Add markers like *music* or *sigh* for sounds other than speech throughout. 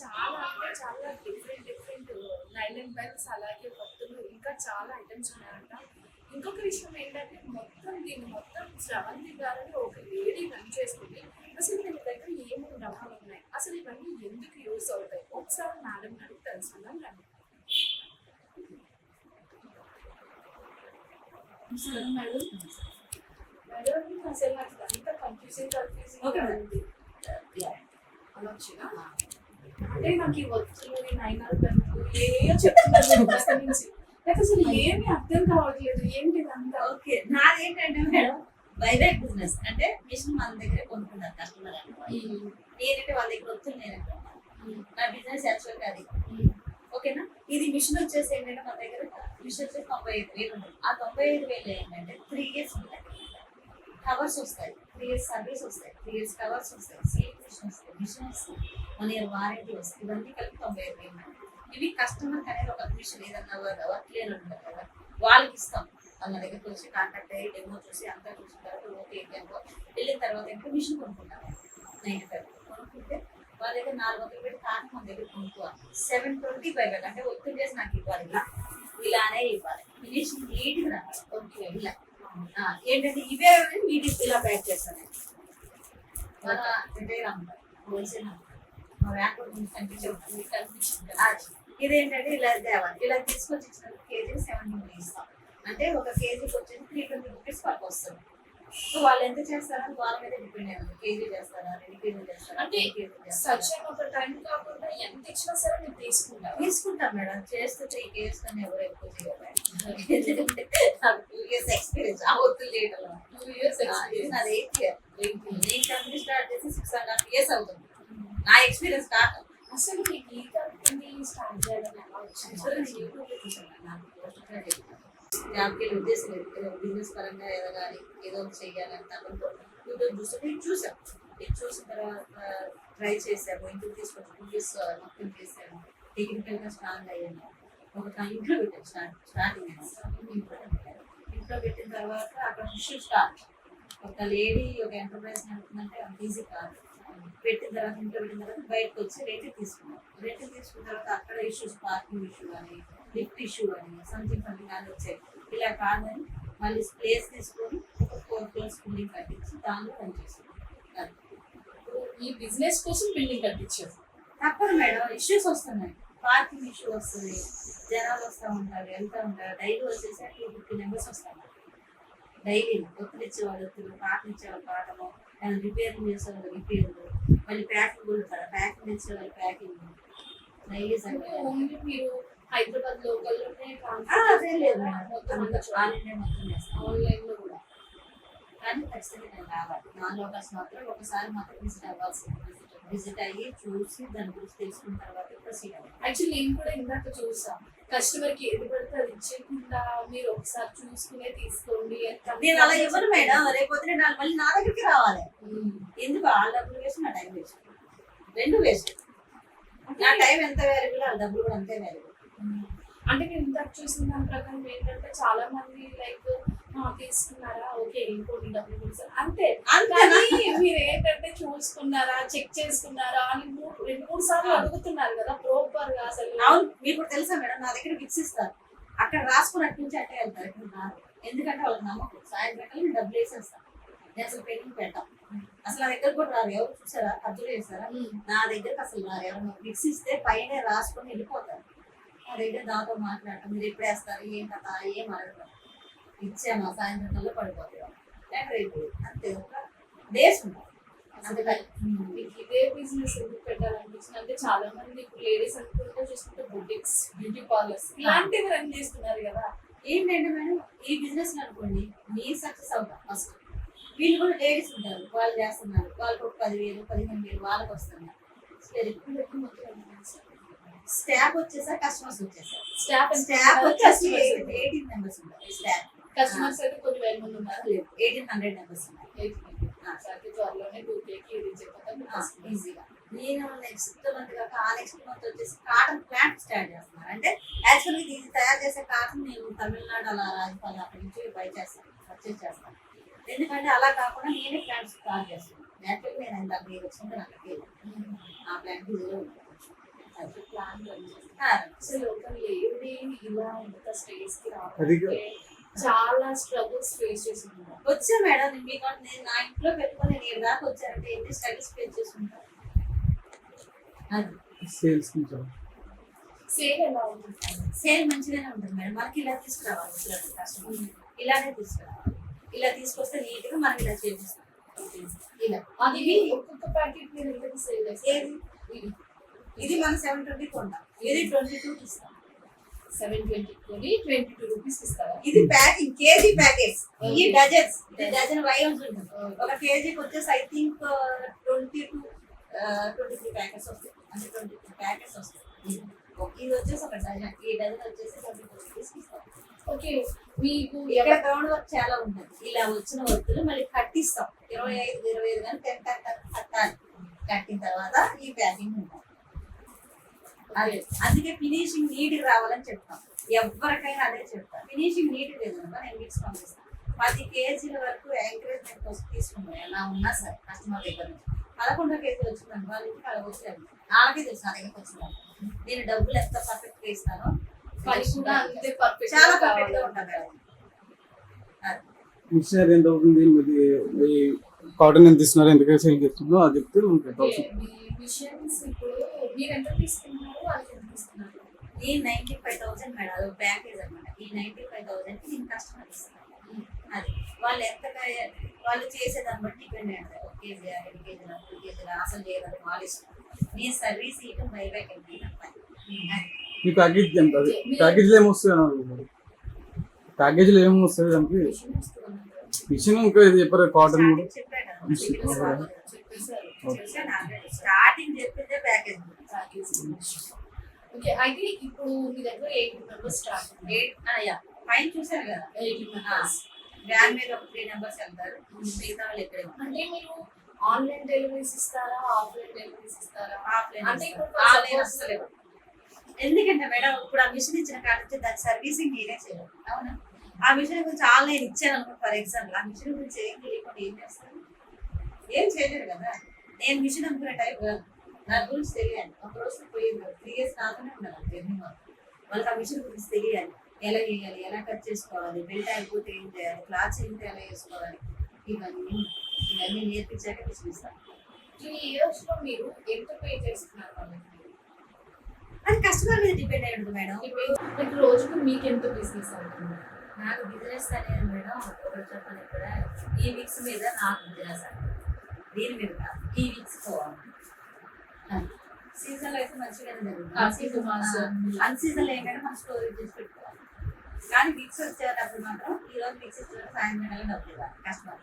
చాలా అంటే చాలా డిఫరెంట్ డిఫరెంట్ నైలన్ బెల్ట్స్ అలాగే పత్తులు ఇంకా చాలా ఐటమ్స్ ఉన్నాయంట. ఇంకొక విషయం ఏంటంటే మొత్తం దీన్ని మొత్తం శ్రవంతి గారని ఒక లేడీ రన్ చేస్తుంది. అసలు వీళ్ళ దగ్గర ఏమేమి రకాలు ఉన్నాయి అసలు ఇవన్నీ ఎందుకు యూస్ అవుతాయి? ఒకసారి మేడం అడిగి తెలుసుకుందాం రండి. మేడం మేడం అసలు నాకు అంత కన్ఫ్యూజింగ్ కన్ఫ్యూజింగ్ అలా వచ్చినా అంటే నాకు ఈ ఈ నైనాలు పెన్నులు ఏయో చెప్తున్నారు నుంచి. నాకు అసలు ఏమీ అర్థం కావట్లేదు ఏంటి ఇదంతా? ఓకే నాది ఏంటంటే మేడం బైబ్యాక్ బిజినెస్ అంటే మిషన్ మన దగ్గర కొనుక్కుంటారు కస్టమర్ అంటే నేనంటే వాళ్ళ దగ్గర వస్తుంది నేను నా బిజినెస్ యాక్చువల్ అది. ఓకేనా? ఇది మిషన్ వచ్చేసి ఏంటంటే మన దగ్గర మిషన్ వచ్చేసి తొంభై ఐదు వేలు ఆ తొంభై ఐదు వేలు ఏంటంటే త్రీ ఇయర్స్ ఉంటాయి. కవర్స్ వస్తాయి. త్రీ ఇయర్స్ సర్వీస్ వస్తాయి. త్రీ ఇయర్స్ కవర్స్ వస్తాయి. సీల్ మిషన్ వస్తాయి. మిషన్ వస్తాయి. వన్ ఇయర్ వారంటీ వస్తాయి. ఇవన్నీ కలిపి తొంభై ఐదు వేలు ఇవి కస్టమర్ అనేది ఒక మిషన్ ఏదన్నా వర్క్ క్లియర్ ఉంటుంది కదా వాళ్ళకి ఇస్తాం. వాళ్ళ దగ్గర వచ్చి కాంటాక్ట్ అయ్యి డెమో చూసి అంతా చూసిన తర్వాత ఓకే డెమో వెళ్ళిన తర్వాత ఇంకా మిషన్ కొనుక్కుంటాం నైన్ ఫైవ్ కొనుక్కుంటే వాళ్ళ దగ్గర నాలుగు వందలు పెట్టి కాటన్ మన దగ్గర కొనుక్కోవాలి సెవెన్ ట్వంటీ ఫైవ్ అంటే ఒత్తిడి చేసి నాకు ఇవ్వాలి. ఇలానే ఇవ్వాలి. ఫినిషింగ్ నీట్గా రావాలి ఓకే ఇలా ఏంటంటే ఇవే వీటి ఇలా ప్యాక్ చేస్తాను. మన రిటైల్ అమ్ముతారు హోల్సేల్. ఇదేంటంటే ఇలా తేవాలి. ఇలా తీసుకొచ్చి కేజీ సెవెంటీ రూపీస్ ఇస్తాం. అంటే ఒక కేజీకి వచ్చేసి త్రీ ట్వంటీ రూపీస్ పక్క వస్తుంది. సో వాళ్ళు ఎంత చేస్తారో? వాళ్ళ మీద డిపెండ్ అయ్యింది కేజీ చేస్తారా? రెండు కేజీ చేస్తారా? అంటే two కేజీ చేస్తారా? సచిన్ ఒక టైం కాకుండా ఎంత ఇచ్చినా సరే నేను తీసుకుంటాను తీసుకుంటాం మేడం. చేస్తుంటే ఈ కేసు కన్నా ఎవరు ఎక్కువ చేయలేదు నాకు టూ ఇయర్స్ ఎక్స్పీరియన్స్ ఆ ఒత్తులు చేయడంలో టూ ఇయర్స్ ఆ, ఇది నాది ఎయిత్ ఇయర్ నేను కంపెనీ స్టార్ట్ చేసి సిక్స్ అండ్ హాఫ్ ఇయర్స్ అవుతుంది. నా ఎక్స్పీరియన్స్ కాక అసలు మీకు ఈ కంపెనీ స్టార్ట్ చేయడం ఎలా వచ్చింది? యూట్యూబ్లో చూసాను నాకు పోస్ట్ జాబ్కి వెళ్ళి ఉద్దేశం లేదు ఏదో బిజినెస్ పరంగా ఎదగాలి ఏదో ఒకటి చేయాలని తనతో యూట్యూబ్ చూస్తే నేను ఇది చూసిన తర్వాత ట్రై చేశాము ఇంటికి తీసుకొచ్చి మూవీస్ మొత్తం చేశాము టెక్నికల్గా స్ట్రాంగ్ అయ్యాను. ఒక ఇంట్లో పెట్టాను. స్టార్ట్ స్టార్టింగ్ ఇంట్లో పెట్టాను ఇంట్లో పెట్టిన తర్వాత అక్కడ ఇష్యూ స్టార్ట్ ఒక లేడీ ఒక ఎంటర్ప్రైజ్ నడుపుతుందంటే అంత ఈజీ కాదు. పెట్టిన తర్వాత ఇంట్లో పెట్టిన తర్వాత బయటకు వచ్చి రేట్ తీసుకున్నాం. రేట్ తీసుకున్న తర్వాత అక్కడ ఇష్యూస్ పార్కింగ్ ఇష్యూ కానీ లిఫ్ట్ ఇష్యూ అని సంథింగ్ సంథింగ్ అని వచ్చాయి. ఇలా కాదని మళ్ళీ ప్లేస్ తీసుకొని ఫోర్ ఫ్లోర్స్ బిల్డింగ్ కట్టించి దానిలో పనిచేస్తున్నాం అది. ఈ బిజినెస్ కోసం బిల్డింగ్ కట్టించారు. తప్పదు మేడం ఇష్యూస్ వస్తున్నాయి. పార్కింగ్ ఇష్యూ వస్తుంది జనాలు వస్తూ ఉంటారు వెళ్తూ ఉంటారు. డైలీ వచ్చేసి టూ ఫిఫ్టీ మెంబర్స్ వస్తారు. డైలీ ఒత్తులు ఇచ్చేవాళ్ళు ఒత్తులు పాటలు ఇచ్చేవాళ్ళు పాటలు రిపేరింగ్ చేసేవాళ్ళు రిపేర్లు మళ్ళీ ప్యాకింగ్ ఉంటారు. ప్యాకింగ్ ఇచ్చేవాళ్ళు ప్యాకింగ్ డైలీ మీరు హైదరాబాద్ లోకల్ అదే లేదు మొత్తం ఆన్లైన్లో కూడా. కానీ ఖచ్చితంగా నేను రావాలి. నా లోకల్స్ మాత్రం ఒకసారి మాత్రం విజిట్ అవ్వాల్సింది. విజిట్ అయ్యి చూసి దాని గురించి తెలుసుకున్న తర్వాత ప్రొసీడ్ అవ్వాలి. యాక్చువల్లీ నేను కూడా ఇందాక చూసా. కస్టమర్కి ఏది పడితే అది ఇచ్చేయకుండా మీరు ఒకసారి చూసుకునే తీసుకోండి నేను అలా ఇవ్వను మేడం. రేపు నేను మళ్ళీ నా దగ్గరికి రావాలి. ఉమ్. ఎందుకు? వాళ్ళ డబ్బులు వేస్ట్ నా టైం వేస్ట్ రెండు వేస్ట్ నా టైం ఎంత వాల్యుబుల్ వాళ్ళ డబ్బులు కూడా అంతే వాల్యుబుల్ అంటే నేను ఇందాక చూసిన దాని ప్రకారం ఏంటంటే చాలా మంది లైక్ తీసుకున్నారా? ఓకే ఇంకోటి డబ్బులు అంతే. కానీ మీరు ఏంటంటే చూసుకున్నారా చెక్ చేసుకున్నారా అని మూడు రెండు మూడు సార్లు అడుగుతున్నారు కదా ప్రోపర్గా అసలు. అవును కూడా తెలుసా మేడం నా దగ్గర ఫిక్స్ ఇస్తారు. అక్కడ రాసుకుని అటు నుంచి అట్టే వెళ్తారు ఇక్కడ ఎందుకంటే వాళ్ళకి నమ్మకం. సాయంత్రం నేను డబ్బులు వేసేస్తాను నేను అసలు పెయింటింగ్ పెట్టాం అసలు నా దగ్గర కూడా రారు ఎవరు చూసారా? ఖర్చులు చేస్తారా. నా దగ్గరకు అసలు రారు. ఎవరు ఫిక్స్ ఇస్తే పైన రాసుకొని వెళ్ళిపోతారు. దగ్గర దాంతో మాట్లాడటం మీరు ఎప్పుడు వేస్తారు. ఏం కథ? ఏం అడగరు. ఇచ్చామా సాయంత్రం కల్లా పడిపోతాం లేక రేపు అంతే. ఒక డేస్ ఉంటాం అందుకని మీకు ఇదే బిజినెస్ ఎందుకు పెట్టాలనిపించింది అంటే చాలా మంది ఇప్పుడు లేడీస్ అనుకుంటే చూసుకుంటే బుటిక్స్ బ్యూటీ పార్లర్స్ ఇలాంటివి రన్ చేస్తున్నారు కదా. ఏంటంటే మేడం ఈ బిజినెస్ అనుకోండి మీరు సక్సెస్ అవుతాం ఫస్ట్ వీళ్ళు కూడా లేడీస్ ఉంటారు. వాళ్ళు చేస్తున్నారు. వాళ్ళకి ఒక పదివేలు పదిహేను వేలు వాళ్ళకి వస్తున్నారు స్టాఫ్ వచ్చేసారు కస్టమర్స్ వచ్చేసారు స్టాఫ్ స్టాఫ్ వచ్చేసి ఎయిటీన్ మెంబర్స్ ఉంటారు స్టాఫ్. కస్టమర్స్ అయితే కొన్ని వేల మంది ఉన్నారు లేదు ఎయిటీన్ హండ్రెడ్ మెంబర్స్ ఉన్నారు త్వరలోనే టూ కేకి రీచ్ అయిపోతాం ఈజీగా. నేను నెక్స్ట్ మంత్ కాక ఆ నెక్స్ట్ మంత్ వచ్చేసి కాటన్ ప్లాంట్ స్టార్ట్ చేస్తున్నాను అంటే యాక్చువల్గా ఇది తయారు చేసే కాటన్ నేను తమిళనాడు అలా రాజపాల అక్కడి నుంచి బై చేస్తాను పర్చేస్ చేస్తాను. ఎందుకంటే అలా కాకుండా నేనే ప్లాంట్ స్టార్ట్ చేస్తాను యాక్చువల్గా నేను ఎంత మీరు వచ్చింటే నాకు. ఆ ప్లాంట్ అది చాలా స్ట్రగుల్స్ ఫేస్ చేసి ఉన్నారు వచ్చా మేడం మీకు నేను నా ఇంట్లో పెట్టుకొని నేను దాకా వచ్చానంటే ఎన్ని స్టడీస్ పే చేసుకుంటాను అది. సేల్స్ సేల్ ఎలా ఉంటుంది? సేల్ మంచిగానే ఉంటుంది మేడం. మనకి ఇలా తీసుకురావాలి ఇలా కస్టమర్ ఇలానే తీసుకురావాలి. ఇలా తీసుకొస్తే నీట్గా మనం ఇలా చేపిస్తాం. ఇలా. అది ఒక్కొక్క ప్యాకెట్ మీరు సేల్ ఏది? ఇది మనం సెవెన్ ట్వంటీ కొంటాం. ఇది ట్వంటీ టూకి ఇస్తాం? సెవెన్ ట్వంటీ కొని ట్వంటీ టూ రూపీస్ ఇస్తారా ఇది ప్యాకింగ్ కేజీ ప్యాకెట్స్. ఈ డజన్స్. ఇది డజన్ వైన్స్ ఉంటుంది. ఒక కేజీకి వచ్చేసి I think twenty two twenty three packets వస్తాయి. అంటే ట్వంటీ త్రీ ప్యాకెట్స్ వస్తాయి ఇది వచ్చేసి ఒక డజన్. ఈ డజన్ వచ్చేసి ట్వంటీ టూ రూపీస్ ఇస్తాం. ఓకే మీకు ఇక్కడ గ్రౌండ్ వర్క్ చాలా ఉంటుంది. ఇలా వచ్చిన వర్కులు మళ్ళీ కట్టిస్తాం. ఇరవై ఐదు ఇరవై ఐదు కానీ టెన్ కట్టాలి. కట్టిన తర్వాత ఈ ప్యాకింగ్ ఉంటుంది. అదే అందుకే ఫినిషింగ్ నీట్ రావాలని చెప్తాం. ఎవరికైనా అదే చెప్తాం. ఫినిషింగ్ నీట్ లేదు కనుక నేను మిక్స్ పంపిస్తాను పది కేజీల వరకు ఎంకరేజ్మెంట్ కోసం తీసుకున్నాను ఎలా ఉన్నా సరే కస్టమర్ దగ్గర నుంచి. పదకొండో కేజీ వచ్చిందండి వాళ్ళ ఇంటికి అలా వచ్చారు వాళ్ళకే తెలుసు నా దగ్గరికి వచ్చిందని నేను డబ్బులు ఎంత పర్ఫెక్ట్గా ఇస్తానో. పని కూడా అంతే పర్ఫెక్ట్ చాలా పర్ఫెక్ట్గా ఉంటుంది మేడం. అది. మిషనరీ ఎంత అవుతుంది? మీది మీ కాటన్ ఎంత ఇస్తున్నారు? ఎంత సేల్ చేస్తుందో అది చెప్తే మిషన్స్ ఇప్పుడు మీరు ఎంత తీసుకున్నారు వాళ్ళకి ఎంత తీసుకున్నారు? ఈ నైన్టీ ఫైవ్ థౌసండ్ మేడం అది ప్యాకేజ్ అనమాట. ఈ నైన్టీ ఫైవ్ థౌసండ్ నేను కస్టమర్ ఇస్తాను. అది. వాళ్ళు ఎంత వాళ్ళు చేసేదాన్ని బట్టి డిపెండ్ అయ్యింది ఒక కేజీ రెండు కేజీల మూడు కేజీల అసలు చేయలేదు వాళ్ళు ఇష్టం నేను సర్వీస్ ఇవ్వడం బైబ్యాక్ వెళ్ళి మీ ప్యాకేజ్ ఎంత అది? ప్యాకేజ్లో ఏమొస్తుంది అన్నారు ప్యాకేజ్లో ఏమొస్తుంది దానికి? మిషన్ ఇంకా ఇది చెప్పారు? కాటన్ స్టార్టింగ్ చెప్పిందే ప్యాకేజ్ ఓకే అయితే ఇప్పుడు మీ దగ్గర ఎయిట్ మెంబర్స్ స్టార్ట్ ఎయిట్ పైన చూసారు కదా? ఎయిట్ మెంబర్స్ వ్యాన్ మీద ఒక త్రీ నెంబర్స్ వెళ్తారు. మిగతా వాళ్ళు ఉంటారు అంటే మీరు ఆన్లైన్ డెలివరీస్ ఇస్తారా ఆఫ్లైన్ డెలివరీస్ ఇస్తారా? ఆఫ్లైన్ అంటే ఇప్పుడు ఆన్లైన్ ఇవ్వరు. ఎందుకంటే మేడం ఇప్పుడు ఆ మిషన్ ఇచ్చిన కాడ నుంచి దాని సర్వీసింగ్ నేనే చేయాలి. అవునా? ఆ మిషన్ గురించి ఆన్లైన్ ఇచ్చాను అనుకో ఫర్ ఎగ్జాంపుల్ ఆ మిషన్ గురించి ఏం తెలియకుండా ఏం చేస్తాను ఏం చేయలేరు కదా? నేను మిషన్ అనుకునే టైప్ కాదు. నా గురించి తెలియాలి ఒక రోజు పోయింది త్రీ ఇయర్స్ నాతోనే ఉండాలి జర్నీ వాళ్ళకి ఆ మిషన్ గురించి తెలియాలి. ఎలా చేయాలి? ఎలా కట్ చేసుకోవాలి? బెల్ట్ అయిపోతే ఏం చేయాలి? క్లాత్ చేయితే ఎలా వేసుకోవాలి? ఇవన్నీ ఇవన్నీ నేర్పించాక ఇస్తాను త్రీ ఇయర్స్లో మీరు ఎంత పే చేస్తున్నారు వాళ్ళకి? అది కస్టమర్ మీద డిపెండ్ అయి ఉంటుంది మేడం. like రోజుకు మీకు ఎంత బిజినెస్ అవుతుంది? నాకు బిజినెస్ అనేది మేడం. ఒకటి చెప్పాను ఇక్కడ. ఈ వీక్స్ మీద నాకు బిజినెస్ అండి దీని మీద ఈ వీక్స్ పోవాలి. సీజన్లో అయితే మంచిగానే కార్తీక మాసం. జరుగుతుంది అన్ సీజన్లో ఏంటంటే మనం స్టోరేజ్ చేసి పెట్టుకోవాలి. కానీ వీక్స్ వచ్చేటప్పుడు మాత్రం ఈ రోజు వీక్స్ ఇచ్చిన సాయంత్రం నెల డబ్బులు ఇవ్వాలి కస్టమర్.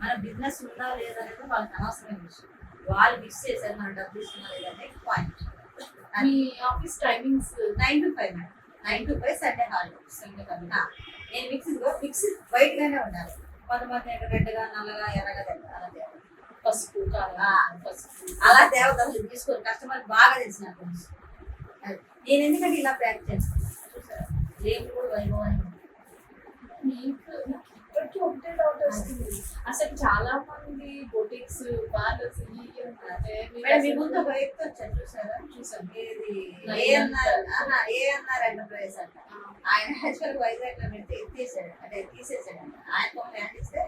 మన బిజినెస్ ఉందా లేదా అనేది వాళ్ళకి అనవసరమైన విషయం. వాళ్ళు మిక్స్ చేశారు మన డబ్బులు ఇస్తున్నా లేదంటే point me office timings? Nine to five madam. Nine to five Sunday holiday. Sunday holiday. నేను మిక్స్ మిక్స్ వైట్ గానే ఉండాలి. కొంతమంది రెడ్గా నల్లగా ఎర్రగా అలా పసుపు. పసుపు. అలా తేవద్దు తీసుకోరు కస్టమర్ బాగా తెలిసిన. నేను ఎందుకంటే ఇలా ప్యాక్ చేస్తాను లేబుల్ కూడా వైభవం ఇప్పటికీ ఒకటే డౌట్ వస్తుంది. అసలు చాలా మంది బొటిక్స్ పార్లర్స్ మీ ముందు ఒక వ్యక్తి వచ్చారు చూసారా? ఏది? నైన్ ఏఎన్ఆర్ అంటారు. ఏఎన్ఆర్ ఎంటర్ప్రైజ్ అంట. ఆయన *laughs* యాక్చువల్ వైజాగ్లో పెడితే ఎత్తేసాడు అంటే తీసేసాడు ఆయన ల్యాండ్ ఇస్తే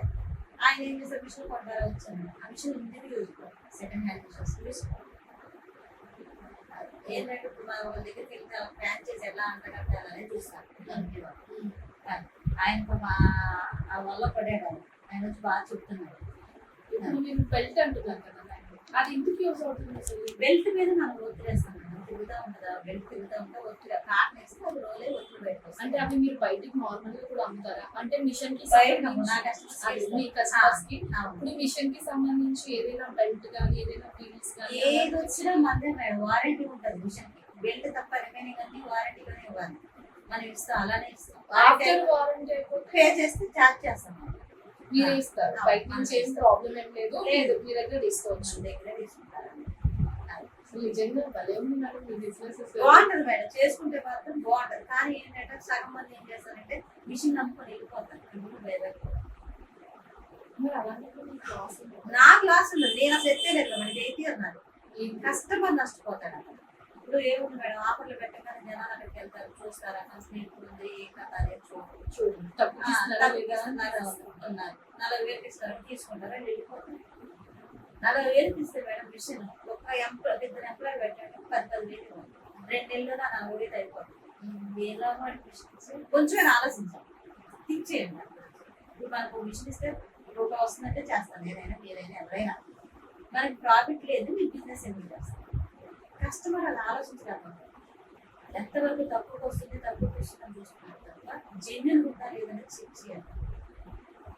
ఆయన ఏం చేశారు మిషన్ కొంటారా వచ్చాను ఆ మిషన్ ఇంటికి యూజ్ సెకండ్ హ్యాండ్ మిషన్స్ తీసుకోవాలి ఏంటంటే ఇప్పుడు మన వాళ్ళ దగ్గరికి వెళ్తే ప్లాన్ చేసి ఎలా అంటగట్టాలని చూస్తాను దానికి వాళ్ళు. కానీ ఆయన పాపం ఆ- వల్ల పడాడు ఆయన. వచ్చి బాగా చెప్తున్నాడు ఇప్పుడు నేను బెల్ట్ అంటున్నాను కదా అది ఎందుకు యూజ్ అవుతుంది బెల్ట్ మీద మనం మేడం. తిరుగుతా ఉంటుందా? బెల్ట్ తిరుగుతా ఉంటే ఒత్తిడి. కాటన్ వేస్తే అది రోలే ఒత్తిడి బయటకు అంటే అవి మీరు బయటికి నార్మల్గా కూడా అమ్ముతారా? అంటే మిషన్కి. మీ కస్టమర్స్కి? అవును. ఇప్పుడు మిషన్కి సంబంధించి ఏదైనా బెల్ట్ కానీ ఏదైనా పీల్స్ కానీ ఏది వచ్చినా మందే మేడం. వారంటీ ఉంటుంది మిషన్కి. బెల్ట్ తప్ప రిమైనింగ్ అన్ని వారంటీలోనే ఇవ్వాలి. మనం ఇస్తాం అలానే ఇస్తాం. వారంటీ పే చేస్తే చార్జ్ చేస్తాం. మీరే ఇస్తారు. బయట నుంచి ఏం. ప్రాబ్లం ఏం లేదు. లేదు. మీ దగ్గర తీసుకోవచ్చు. దగ్గరే తీసుకుంటారు అసలు నిజంగా భలే ఉంది మేడం మీ బిజినెస్ బాగుంటది మేడం చేసుకుంటే మాత్రం బాగుంటది కానీ ఏంటంటే సగం మంది ఏం చేస్తారంటే మిషన్ నమ్ముకొని వెళ్ళిపోతారు. ఇప్పుడు వేరే మరి అలాంటప్పుడు మీకు లాస్ ఉంటుంది నా క్లాస్ ఉన్నది నేను అసలు ఎత్తేలేదు మనకి ఎయిటీ అన్నారు కస్టమర్ నష్టపోతాడు అక్కడ. ఇప్పుడు ఏముంది మేడం? ఆఫర్లు పెట్టగానే జనాలు అక్కడికి వెళ్తారు. చూస్తారా? కంపెనీ ఉంది. ఏ కథ చూడండి. నలభై వేలు ఇస్తారు తీసుకుంటారా? వెళ్ళిపోతారు. నలభై వేలు ఇస్తే మేడం మిషన్. ఒక ఎంప్లాయ్ ఇద్దరు ఎంప్లాయ్ పెట్టండి. పది పది వేలు రెండు నెలలు నా నలభై వేలు అయిపోతుంది. ఎలా మిషన్ కొంచెం ఆలోచించాం థింక్ చేయండి ఇప్పుడు మనకు మిషన్ ఇస్తే రూపాయి వస్తుందంటే చేస్తాను. ఏదైనా మీరైనా ఎవరైనా. మనకి ప్రాఫిట్ లేదు మీ బిజినెస్ ఎందుకు చేస్తాం? కస్టమర్ అలా ఆలోచించగలుగుతారు ఎంతవరకు తక్కువకి వస్తుంది తక్కువకి వస్తుందని చూస్తున్నారు తప్ప జెన్యున్ ఉందా లేదని చెక్ చేయాలి.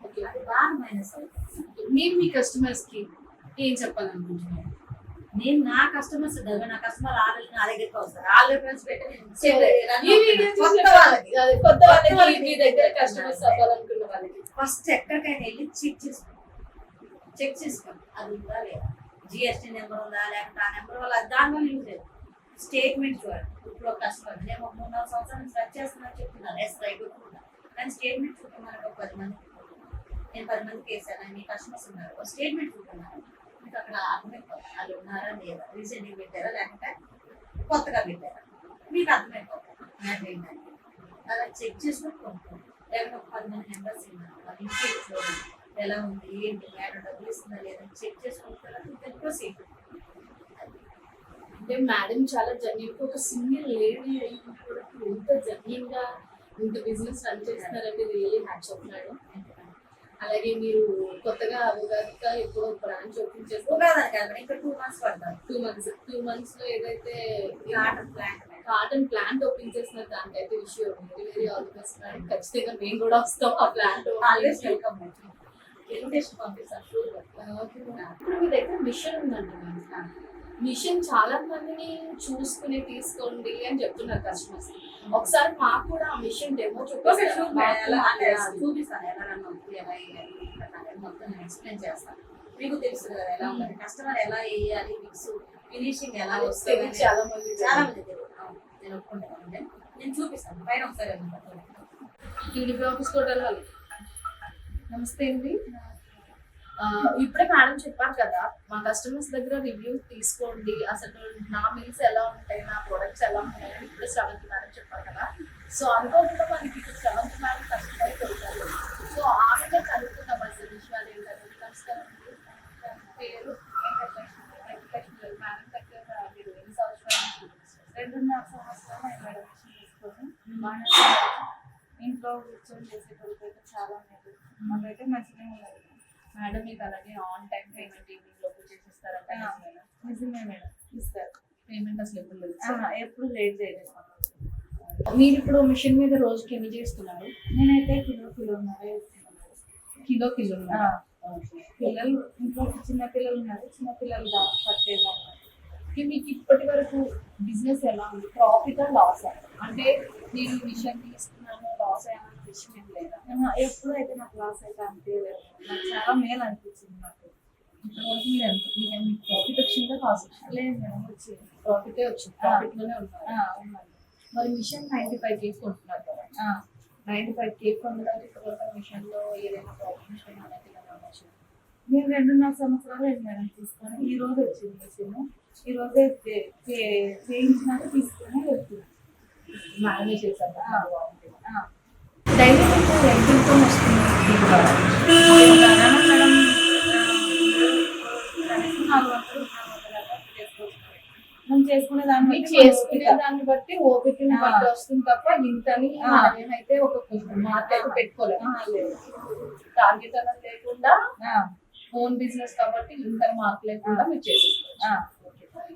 ఓకే. అది బాగా మైనస్ మీరు మీ కస్టమర్స్కి ఏం చెప్పాలనుకుంటున్నారు నేను నా కస్టమర్స్ దగ్గర నా కస్టమర్ ఆల్రెడీ నా దగ్గరికి వస్తారు. ఆల్ రిఫరెన్స్ పెట్టి ఫస్ట్ ఎక్కడికైనా వెళ్ళి చెక్ చేసుకో. చెక్ చేసుకో. అది ఉందా లేదా? జిఎస్టీ నెంబర్ ఉందా? లేకపోతే ఆ నెంబర్ వల్ల దాని వల్ల యూజ్ లేదు స్టేట్మెంట్ చూడండి. ఇప్పుడు కస్టమర్ నేను ఒక మూడు నాలుగు సంవత్సరాల నుంచి రన్ చేస్తున్నా చెప్తున్నాను. ఎస్ రైట్ కానీ స్టేట్మెంట్ చూడమని ఒక పది మంది నేను పది మందికి వేసాను మీ కస్టమర్స్ ఉన్నారు. ఒక స్టేట్మెంట్ చూస్తున్నాను. మీకు అక్కడ అర్థమైపోతుంది వాళ్ళు ఉన్నారా లేదా రీసెంట్గా పెట్టారా? లేకపోతే కొత్తగా పెట్టారా? మీకు అర్థమైపోతుంది. మ్యాటర్ ఏంటంటే అలా చెక్ చేసుకుని కొనుక్కోండి. లేకపోతే ఒక పది మంది మెంబర్స్ ఉన్నారు. వాళ్ళ ఇంటికి చూడండి ఎలా ఉంది? ఏంటి? మేడం డబ్బులు ఇస్తుందా? లేదా చెక్ చేసుకున్న తర్వాత ప్రొసీడ్ అంటే మేడం చాలా జర్నీ ఒక సింగిల్ లేడీ అయి కూడా ఇంత జర్నీగా ఇంత బిజినెస్ రన్ చేస్తున్నారంటే రియల్లీ హ్యాట్స్ ఆఫ్ మేడం అలాగే మీరు కొత్తగా ఉగాదిగా ఇప్పుడు బ్రాంచ్ ఓపెన్ చేస్తారు ఉగాదని కాదు ఇంకా టూ మంత్స్ పడతారు. టూ మంత్స్ టూ మంత్స్లో ఏదైతే cotton plant cotton plant open చేసిన దానికైతే విషయం very very all the best madam ఖచ్చితంగా మేము కూడా వస్తాం ఆ ప్లాంట్ ఆల్వేస్ వెల్కమ్ ఇన్విటేషన్ పంపిస్తాను ఇప్పుడు మీ దగ్గర మిషన్ ఉందండి మిషన్ చాలా మందిని చూసుకుని తీసుకోండి అని చెప్తున్నారు కస్టమర్స్ ఒకసారి మాకు కూడా ఆ మిషన్ డెమో చూపిస్తాను చూపిస్తాను ఎలా రన్ అవుతుంది ఎలా వేయాలి అనేది మొత్తం నేను ఎక్స్ప్లెయిన్ చేస్తాను. మీకు తెలుసు కదా ఎలా ఉంటుంది కస్టమర్ ఎలా వేయాలి మిక్స్ ఫినిషింగ్ ఎలా వస్తుంది చాలా మంది చాలా మంది నేను ఒప్పుకుంటాను నేను చూపిస్తాను. పైన ఒకసారి వెళ్ళిపోతాను. టీడీపీ ఆఫీస్ కూడా నమస్తే అండి. ఇప్పుడే మేడం చెప్పారు కదా మా కస్టమర్స్ దగ్గర రివ్యూ తీసుకోండి అసలు నా మీల్స్ ఎలా ఉంటాయి నా ప్రొడక్ట్స్ ఎలా ఉంటాయి అని ఇప్పుడే శ్రవంతి మేడం చెప్పారు కదా సో అనుకోకుండా మనకి ఇక్కడ శ్రవంతి మేడం కస్టమర్ దొరికారు సో ఆమెగా కనుక్కున్నాం అసలు విషయాలు ఏంటంటే నమస్కారం. పేరు వెంకటలక్ష్మి. మేడం దగ్గర మీరు ఎన్ని సంవత్సరాల? రెండున్నర సంవత్సరాలు అయింది మేడం తీసుకొని. ఇంట్లో కూర్చొని చేసేటప్పుడు అయితే చాలా మేలు మాకైతే మంచిగా ఉన్నది మేడం మీకు అలాగే ఆన్ టైం పేమెంట్ ఈవినింగ్ లోపు చేసేస్తారంట. నిజమే మేడం. ఇస్తారు. పేమెంట్ అసలు ఎప్పుడు లేదు. ఎప్పుడు లేట్ చేయలేదు. మీరు ఇప్పుడు మిషన్ మీద రోజుకి ఎన్ని చేస్తున్నారు? నేనైతే కిలో. కిలో కిలో ఆ, పిల్లలు ఇంట్లో చిన్న పిల్లలు ఉన్నారు. చిన్న పిల్లలు పట్టేది మీకు ఇప్పటి వరకు బిజినెస్ ఎలా ఉంది? ప్రాఫిట్ లాస్ అంటే నేను మిషన్ తీసుకున్నాను లాస్ అయ్యాను విషయం ఏం లేదా? ఎప్పుడు అయితే నాకు లాస్ అయితే అనిపించలేదు నాకు చాలా మేలు అనిపించింది నాకు. ఇప్పటి వరకు మీరు ఎంత మీకు ప్రాఫిట్ వచ్చిందా లాస్ వచ్చిందా? లేదు మేడం ప్రాఫిటే వచ్చింది. ప్రాఫిట్లోనే ఉన్నారు ఆ, ఉన్నాను. మరి మిషన్ నైన్టీ ఫైవ్ కేక్ కొంటున్నారు కదా. ఆ, నైన్టీ ఫైవ్ కేక్ కొనడానికి ఇప్పటి వరకు మిషన్లో ఏదైనా ప్రాబ్లమ్స్ అలాంటివి? నేను రెండున్నర సంవత్సరాలు మేడం తీసుకొని. ఈ రోజు వచ్చింది మిషన్. ఈ రోజే చేయించినాక తీసుకొని వెళ్తుంది మేనేజ్. ఆ. డైలీ మీకు ఎంత ఇన్కమ్ వస్తుంది? మనం చేసుకునే దాన్ని చేసుకునే. దాన్ని బట్టి ఓపికని. బట్టి వస్తుంది తప్ప ఇంతని ఏమైతే ఒక అయితే పెట్టుకోలేము. ఆ, లేదు. టార్గెట్ అనేది లేకుండా ఓన్ బిజినెస్ కాబట్టి ఇంత మార్క్ లేకుండా మీరు చేసేసుకోవచ్చు ఆ,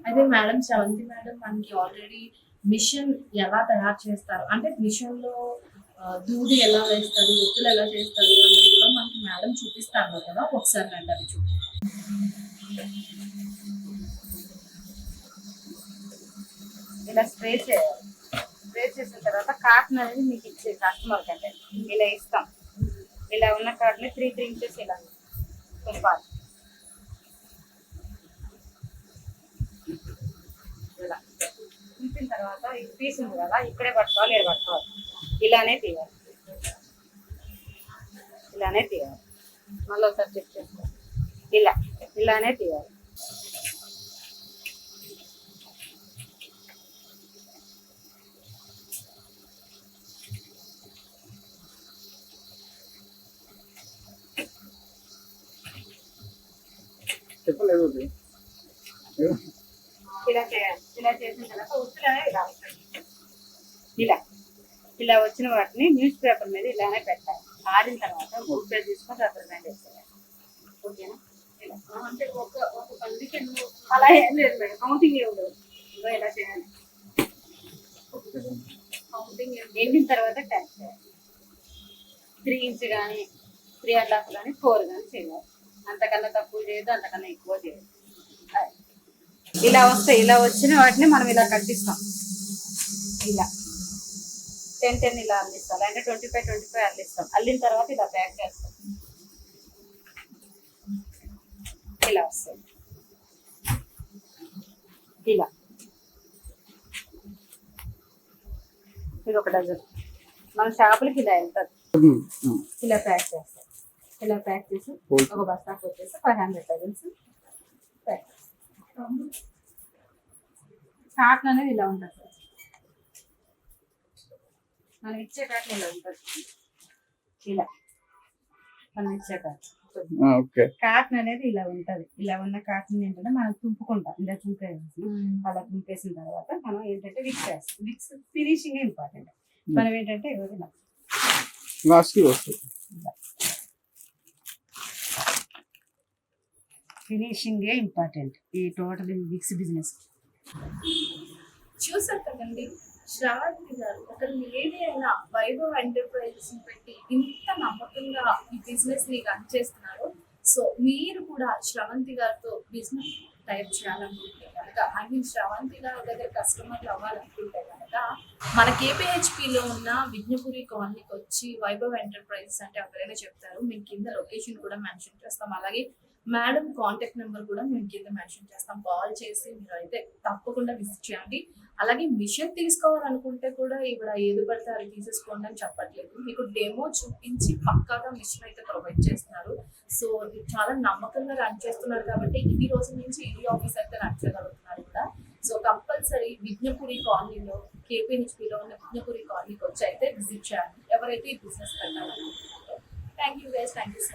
అయితే మేడం శ్రవంతి మేడం మనకి ఆల్రెడీ మిషన్ ఎలా తయారు చేస్తారు? అంటే మిషన్లో దూది ఎలా వేస్తారు? ఒత్తులు ఎలా చేస్తారు? అనేది కూడా మనకి మేడం చూపిస్తారు కదా ఒకసారి రండి అది చూపి ఇలా స్ప్రే చేయాలి. స్ప్రే చేసిన తర్వాత కాటన్ అనేది మీకు ఇచ్చే కస్టమర్ కంటే ఇలా ఇస్తాం. ఇలా ఉన్న కాటన్ త్రీ త్రీ ఇంచెస్ ఇలా తుంపాలి ఇలా. తుంపిన తర్వాత ఈ పీస్ ఉంది కదా ఇక్కడే పట్టుకోవాలి ఇక్కడ పట్టుకోవాలి. ఇలానే తీయాలి. ఇలానే తీయాలి. మళ్ళీ ఒకసారి చెక్ చేసుకోవాలి ఇలా ఇలానే తీయాలి. చెప్పలేదు ఇలా చేయాలి ఇలా చేసిన తర్వాత ఉత్తిలోనే ఇలా. ఇలా ఇలా వచ్చిన వాటిని న్యూస్ పేపర్ మీద ఇలానే పెట్టాలి. ఆరిన తర్వాత ఉప్పు తీసుకొని రబ్బర్ బ్యాండ్ వేసేయాలి. ఓకేనా? ఇలా. అంటే ఒక ఒక ఎన్ని అలా ఏం లేదు మేడం. కౌంటింగ్ ఏం ఉండదు ఇదిగో ఇలా చేయాలి. కౌంటింగ్ ఎండిన తర్వాత ట్యాక్ చేయాలి. త్రీ ఇంచ్ కానీ త్రీ అండ్ హాఫ్ కానీ ఫోర్ కానీ చేయాలి. అంతకన్నా తక్కువ చేయదు అంతకన్నా ఎక్కువ చేయదు. ఇలా వస్తాయి ఇలా వచ్చిన వాటిని మనం ఇలా కట్టిస్తాం. ఇలా. టెన్ టెన్ ఇలా అల్లిస్తాం అంటే ట్వంటీ ఫైవ్ ట్వంటీ ఫైవ్ అల్లిస్తాం అల్లిన తర్వాత ఇలా ప్యాక్ చేస్తాం. ఇలా వస్తాయి. ఇలా. ఇది ఒక డజన్. మన షాపులకి ఇలా ఉమ్. ఇలా ప్యాక్ చేస్తాం. ఇలా ప్యాక్ చేసి. ఒక బస్తాకి వచ్చేసి five hundred dozens pack cotton అనేది ఇలా ఉంటుంది సార్. మనం ఇచ్చే కాటన్ ఇలా ఉంటుంది. ఇలా. మనం ఇచ్చే కాటన్ కాటన్ అనేది ఇలా ఉంటది. ఇలా ఉన్న కాటన్ ఏంటంటే మనం తుంపుకుంటాం. ఇలా తుంపేసి అలా తుంపేసిన తర్వాత మనం ఏంటంటే విక్స్ వేస్తాం విక్స్ ఫినిషింగ్ ఇంపార్టెంట్ మనం ఏంటంటే ఇలా లాస్ట్కి వస్తుంది. ఫినిషింగే ఇంపార్టెంట్ ఈ టోటల్ విక్స్ బిజినెస్. చూసారు కదండి శ్రావణి గారు ఒక లేడీ అయిన వైభవ్ ఎంటర్ప్రైజెస్ పెట్టి ఇంత నమ్మకంగా ఈ బిజినెస్ని రన్ చేస్తున్నారు. సో మీరు కూడా శ్రవంతి గారితో బిజినెస్ టైప్ చేయాలనుకుంటే కనుక ఐ మీన్ శ్రవంతి గారి దగ్గర కస్టమర్లు అవ్వాలనుకుంటే కనుక మన కేపీహెచ్పిలో ఉన్న విజ్ఞపురి కాలనీకి వచ్చి వైభవ్ ఎంటర్ప్రైజెస్ అంటే ఎవరైనా చెప్తారు. మేము కింద లొకేషన్ కూడా మెన్షన్ చేస్తాం. అలాగే మేడం కాంటాక్ట్ నెంబర్ కూడా మేము కింద మెన్షన్ చేస్తాం. కాల్ చేసి మీరు అయితే తప్పకుండా విజిట్ చేయండి. అలాగే మిషన్ తీసుకోవాలనుకుంటే కూడా ఇక్కడ ఏది పడితే అది తీసేసుకోండి అని చెప్పట్లేదు. మీకు డెమో చూపించి పక్కాగా మిషన్ అయితే ప్రొవైడ్ చేస్తున్నారు. సో చాలా నమ్మకంగా రన్ చేస్తున్నారు కాబట్టి ఇన్ని రోజుల నుంచి ఈ ఆఫీస్ అయితే రన్ చేయగలుగుతున్నారు కూడా. సో కంపల్సరీ విజ్ఞపురి కాలనీలో కేపీహెచ్పిలో ఉన్న విజ్ఞపురి కాలనీకి వచ్చి అయితే విజిట్ చేయండి. ఎవరైతే ఈ business పెట్టాలనుకుంటున్నారో. Thank you guys thank you so much